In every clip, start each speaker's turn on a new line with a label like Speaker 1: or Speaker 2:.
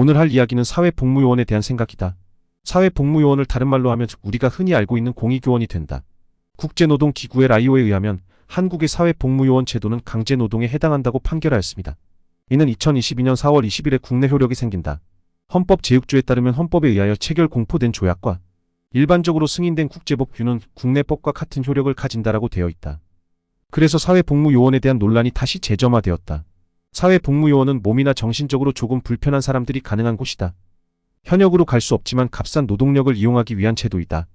Speaker 1: 오늘 할 이야기는 사회복무요원에 대한 생각이다. 사회복무요원을 다른 말로 하면 우리가 흔히 알고 있는 공익요원이 된다. 국제노동기구의 라이오에 의하면 한국의 사회복무요원 제도는 강제노동에 해당한다고 판결하였습니다. 이는 2022년 4월 20일에 국내 효력이 생긴다. 헌법 제6조에 따르면 헌법에 의하여 체결 공포된 조약과 일반적으로 승인된 국제법규는 국내법과 같은 효력을 가진다라고 되어 있다. 그래서 사회복무요원에 대한 논란이 다시 재점화되었다. 사회복무요원은 몸이나 정신적으로 조금 불편한 사람들이 가능한 곳이다. 현역으로 갈 수 없지만 값싼 노동력을 이용하기 위한 제도이다.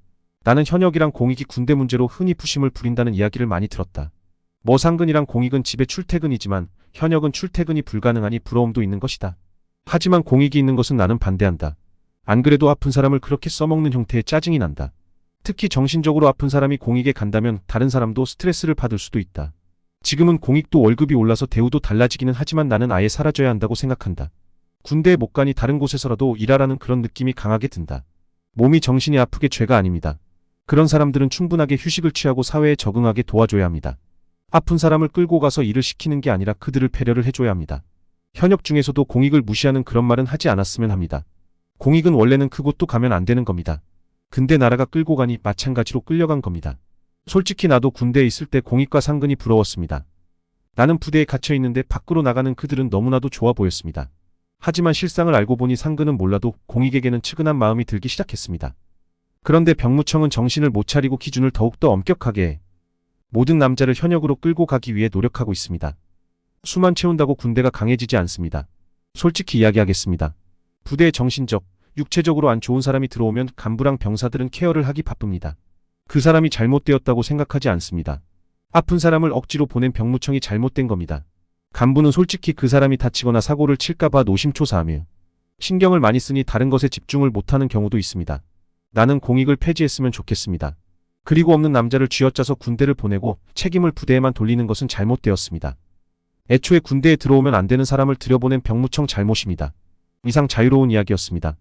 Speaker 1: 나는 현역이랑 공익이 군대 문제로 흔히 부심을 부린다는 이야기를 많이 들었다. 뭐 상근이랑 공익은 집에 출퇴근이지만 현역은 출퇴근이 불가능하니 부러움도 있는 것이다. 하지만 공익이 있는 것은 나는 반대한다. 안 그래도 아픈 사람을 그렇게 써먹는 형태의 짜증이 난다. 특히 정신적으로 아픈 사람이 공익에 간다면 다른 사람도 스트레스를 받을 수도 있다. 지금은 공익도 월급이 올라서 대우도 달라지기는 하지만 나는 아예 사라져야 한다고 생각한다. 군대에 못 가니 다른 곳에서라도 일하라는 그런 느낌이 강하게 든다. 몸이 정신이 아프게 죄가 아닙니다. 그런 사람들은 충분하게 휴식을 취하고 사회에 적응하게 도와줘야 합니다. 아픈 사람을 끌고 가서 일을 시키는 게 아니라 그들을 배려를 해줘야 합니다. 현역 중에서도 공익을 무시하는 그런 말은 하지 않았으면 합니다. 공익은 원래는 그곳도 가면 안 되는 겁니다. 근데 나라가 끌고 가니 마찬가지로 끌려간 겁니다. 솔직히 나도 군대에 있을 때 공익과 상근이 부러웠습니다. 나는 부대에 갇혀 있는데 밖으로 나가는 그들은 너무나도 좋아 보였습니다. 하지만 실상을 알고 보니 상근은 몰라도 공익에게는 측은한 마음이 들기 시작했습니다. 그런데 병무청은 정신을 못 차리고 기준을 더욱더 엄격하게 해 모든 남자를 현역으로 끌고 가기 위해 노력하고 있습니다. 수만 채운다고 군대가 강해지지 않습니다. 솔직히 이야기하겠습니다. 부대에 정신적, 육체적으로 안 좋은 사람이 들어오면 간부랑 병사들은 케어를 하기 바쁩니다. 그 사람이 잘못되었다고 생각하지 않습니다. 아픈 사람을 억지로 보낸 병무청이 잘못된 겁니다. 간부는 솔직히 그 사람이 다치거나 사고를 칠까봐 노심초사하며 신경을 많이 쓰니 다른 것에 집중을 못하는 경우도 있습니다. 나는 공익을 폐지했으면 좋겠습니다. 그리고 없는 남자를 쥐어짜서 군대를 보내고 책임을 부대에만 돌리는 것은 잘못되었습니다. 애초에 군대에 들어오면 안 되는 사람을 들여보낸 병무청 잘못입니다. 이상 자유로운 이야기였습니다.